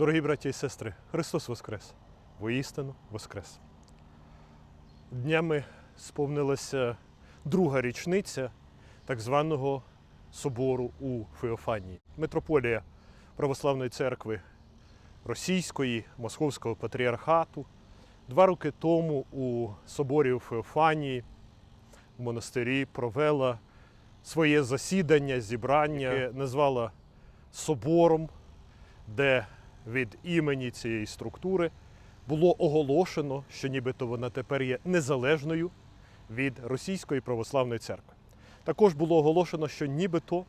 Дорогі браті і сестри, Христос Воскрес! Воістину Воскрес! Днями сповнилася друга річниця так званого собору у Феофанії. Митрополія Православної церкви Російської, Московського патріархату. Два роки тому у соборі у Феофанії в монастирі провела своє засідання, зібрання, яке назвала собором, де від імені цієї структури було оголошено, що нібито вона тепер є незалежною від Російської православної церкви. Також було оголошено, що нібито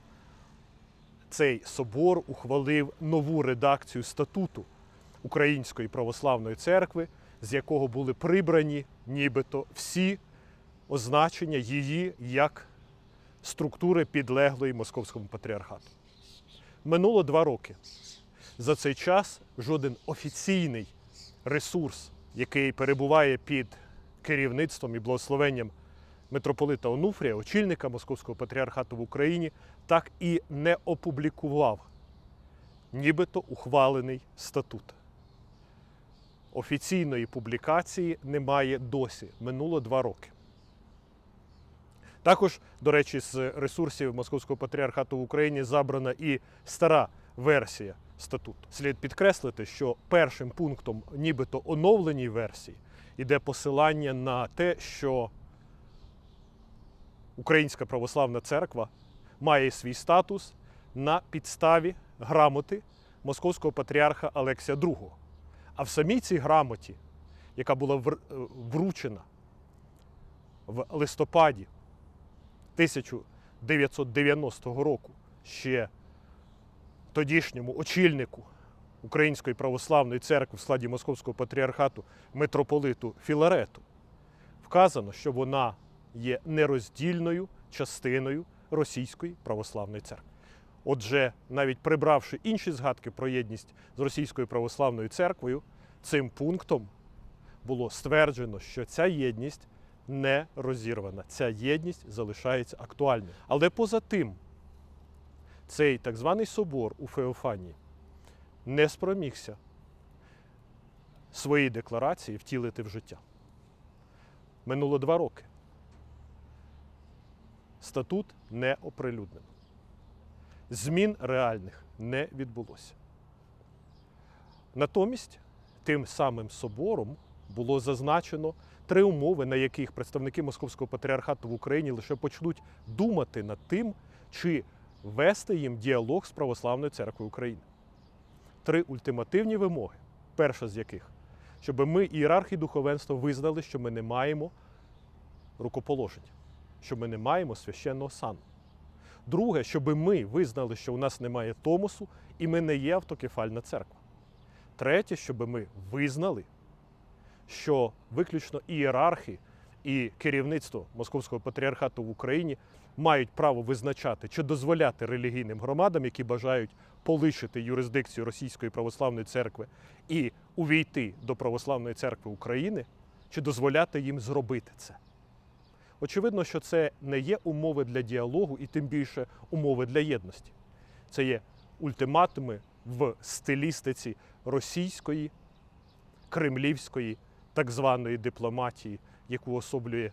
цей собор ухвалив нову редакцію статуту Української православної церкви, з якого були прибрані нібито всі означення її як структури підлеглої московському патріархату. Минуло два роки. За цей час жоден офіційний ресурс, який перебуває під керівництвом і благословенням митрополита Онуфрія, очільника Московського патріархату в Україні, так і не опублікував нібито ухвалений статут. Офіційної публікації немає досі. Минуло два роки. Також, до речі, з ресурсів Московського патріархату в Україні забрана і стара версія статуту. Слід підкреслити, що першим пунктом, нібито оновленій версії, йде посилання на те, що Українська православна церква має свій статус на підставі грамоти московського патріарха Алексія II. А в самій цій грамоті, яка була е, вручена в листопаді 1990 року ще тодішньому очільнику Української православної церкви в складі Московського патріархату митрополиту Філарету, вказано, що вона є нероздільною частиною Російської православної церкви. Отже, навіть прибравши інші згадки про єдність з Російською православною церквою, цим пунктом було стверджено, що ця єдність не розірвана. Ця єдність залишається актуальною. Але поза тим, цей так званий собор у Феофанії не спромігся свої декларації втілити в життя. Минуло два роки. Статут не оприлюднено. Змін реальних не відбулося. Натомість тим самим собором було зазначено три умови, на яких представники Московського патріархату в Україні лише почнуть думати над тим, чи вести їм діалог з Православною церквою України. Три ультимативні вимоги. Перша з яких, щоб ми, ієрархи духовенства, визнали, що ми не маємо рукоположення, що ми не маємо священного сану. Друге, щоб ми визнали, що у нас немає томосу і ми не є автокефальна церква. Третє, щоб ми визнали, що виключно ієрархи і керівництво Московського патріархату в Україні мають право визначати чи дозволяти релігійним громадам, які бажають полишити юрисдикцію Російської православної церкви і увійти до Православної церкви України, чи дозволяти їм зробити це. Очевидно, що це не є умови для діалогу і тим більше умови для єдності. Це є ультиматуми в стилістиці російської, кремлівської, так званої дипломатії, яку особлює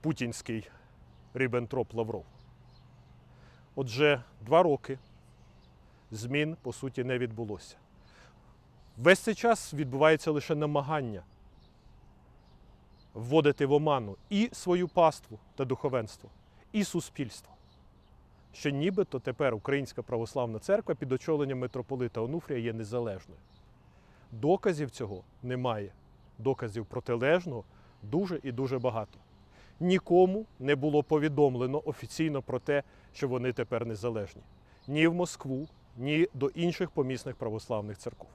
путінський Ріббентроп Лавров. Отже, два роки змін по суті не відбулося. Весь цей час відбувається лише намагання вводити в оману і свою паству та духовенство, і суспільство. Що нібито тепер Українська православна церква під очоленням митрополита Онуфрія є незалежною. Доказів цього немає. Доказів протилежного дуже і дуже багато. Нікому не було повідомлено офіційно про те, що вони тепер незалежні. Ні в Москву, ні до інших помісних православних церков.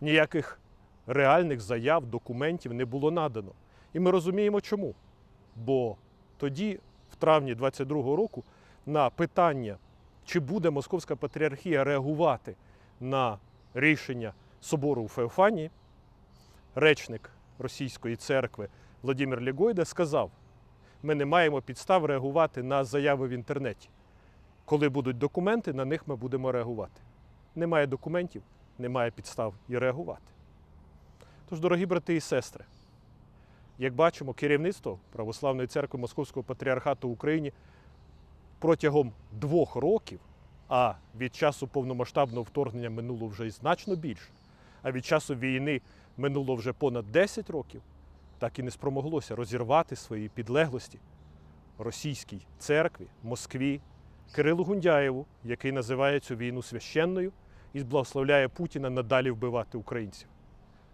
Ніяких реальних заяв, документів не було надано. І ми розуміємо чому. Бо тоді, в травні 22-го року, на питання, чи буде Московська патріархія реагувати на рішення собору у Феофанії, речник Російської церкви Владимир Лєгойда сказав: ми не маємо підстав реагувати на заяви в інтернеті. Коли будуть документи, на них ми будемо реагувати. немає документів, немає підстав і реагувати. Тож, дорогі брати і сестри, як бачимо, керівництво Православної церкви Московського патріархату в Україні протягом двох років, а від часу повномасштабного вторгнення минуло вже значно більше, а від часу війни минуло вже понад 10 років, так і не спромоглося розірвати свої підлеглості російській церкві, Москві, Кирилу Гундяєву, який називає цю війну священною і благословляє Путіна надалі вбивати українців.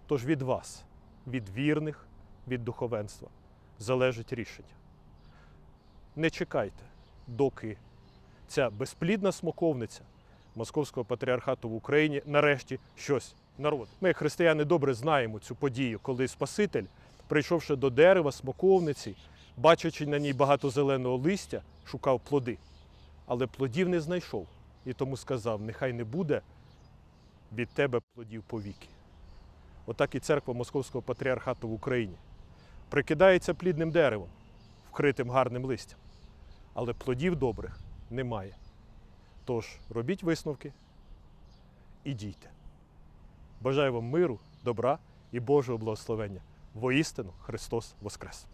Тож від вас, від вірних, від духовенства залежить рішення. Не чекайте, доки ця безплідна смоковниця Московського патріархату в Україні нарешті щось народить. Ми, християни, добре знаємо цю подію, коли Спаситель, прийшовши до дерева смоковниці, бачачи на ній багато зеленого листя, шукав плоди. Але плодів не знайшов і тому сказав: нехай не буде від тебе плодів повіки. Отак і церква Московського патріархату в Україні прикидається плідним деревом, вкритим гарним листям, але плодів добрих немає. Тож робіть висновки і дійте. Бажаю вам миру, добра і Божого благословення. Воістину Христос Воскрес!